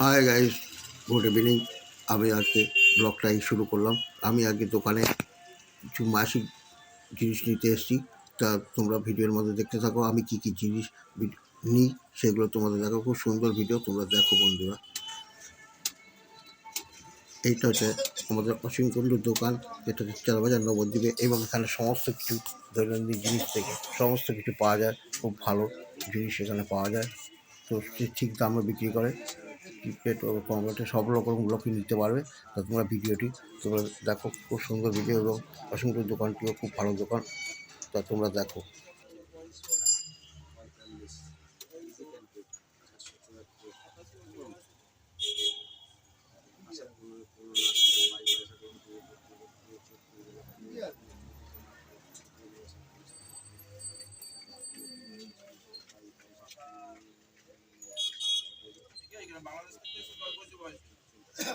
Hi guys good evening আমি আজকে ব্লগটাই শুরু করলাম। আমি আজকে দোকানে কিছু মাসিক জিনিস নিতে এসেছি। তা তোমরা ভিডিওর মধ্যে দেখতে থাকো। আমি কি কি জিনিস নিই সেগুলো তোমাদের দেখো খুব সুন্দর ভিডিও তোমরা দেখো বন্ধুরা। এইটা হচ্ছে আমাদের অসীম কুণ্ডুর দোকান। যেটা হচ্ছে চারবাজার নবদ্বীপে এবং এখানে সমস্ত কিছু দৈনন্দিন জিনিস থেকে সমস্ত কিছু পাওয়া যায়। খুব ভালো জিনিস এখানে পাওয়া যায়। তো ঠিক দামে বিক্রি করে। টিকিট ও কম রেটে সব রকম ব্লকই নিতে পারবে? তা তোমরা ভিডিওটি তোমরা দেখো, খুব সুন্দর ভিডিও এবং অসংখ্য দোকানটিও খুব ভালো দোকান। তা তোমরা দেখো। আরে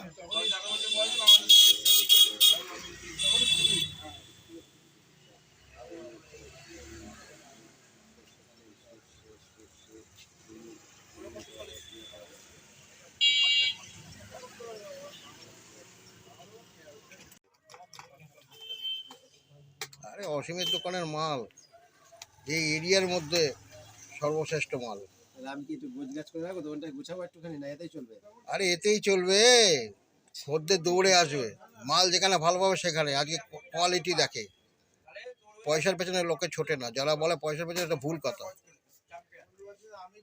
অসীমের দোকানের মাল এই এরিয়ার মধ্যে সর্বশ্রেষ্ঠ মাল। তাহলে আমি কি একটু গোছ গাছ করে রাখব? দোকানটা গুছাবো একটুখানি না এতেই চলবে? আরে এতেই চলবে। খদ্দের দৌড়ে আসবে। মাল যেখানে ভালো পাবে সেখানে। আজকে কোয়ালিটি দেখে। পয়সার পেছনে লোকে ছোটে না। যারা বলে পয়সার পেছনে এটা ভুল কথা। আমি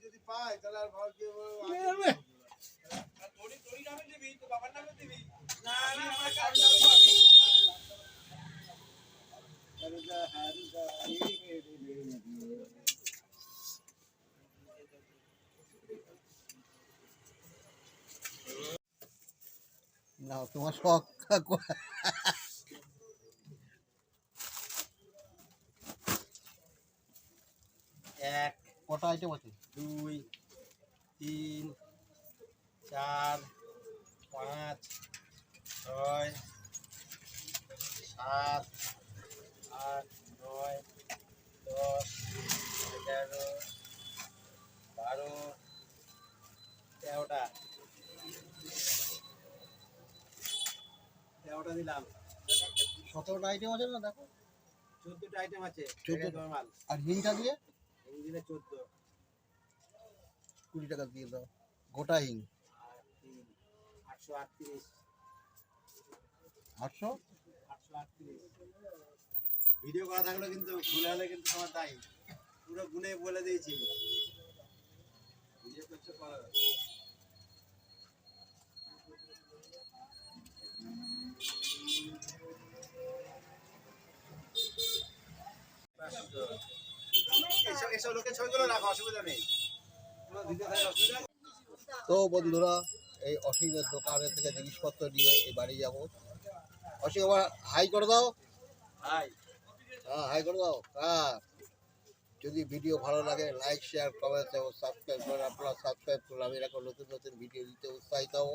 যদি পাই তাহলে আর ভাব কি না, তোমার শখ এক, কটা আইটেম আছে? দুই, তিন, চার, পাঁচ, ছয়, সাত, আট তেরোটা দিলাম। সতেরোটা আইটেম আছে না দেখো? চোদ্দটা আইটেম আছে? চোদ্দ? আর হিংটা দিয়ে? দিলে চোদ্দ। কুড়ি টাকা দিয়ে দাও। গোটা হিং। আটশো আটত্রিশ। আটশো? আটশো আটত্রিশ। ভিডিও করা থাকলে কিন্তু ভুলে হলে কিন্তু তোমার তাই পুরো গুনে বলে দিয়েছি। ভিডিও করছ করো লোকের ছবিগুলো রাখো অসুবিধা নেই। তো বন্ধুরা এই অসীমের দোকানের থেকে জিনিসপত্র নিয়ে এই বাড়ি যাব। অসীম আবার হাই করে দাও। হাই। হ্যাঁ হাই করে দাও। হ্যাঁ। যদি ভিডিও ভালো লাগে লাইক শেয়ার কমেন্ট এবং সাবস্ক্রাইব করেন আপনারা সাবস্ক্রাইব করুন। আমি এরকম নতুন নতুন ভিডিও দিতে উৎসাহিত হব।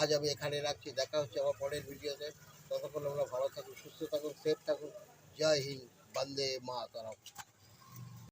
আজ আমি এখানে রাখছি। দেখা হচ্ছে আমার পরের ভিডিওতে ততক্ষণ আমরা ভালো থাকুন সুস্থ থাকুন সেফ থাকুন। জয় হিন্দ বন্দে মা তারা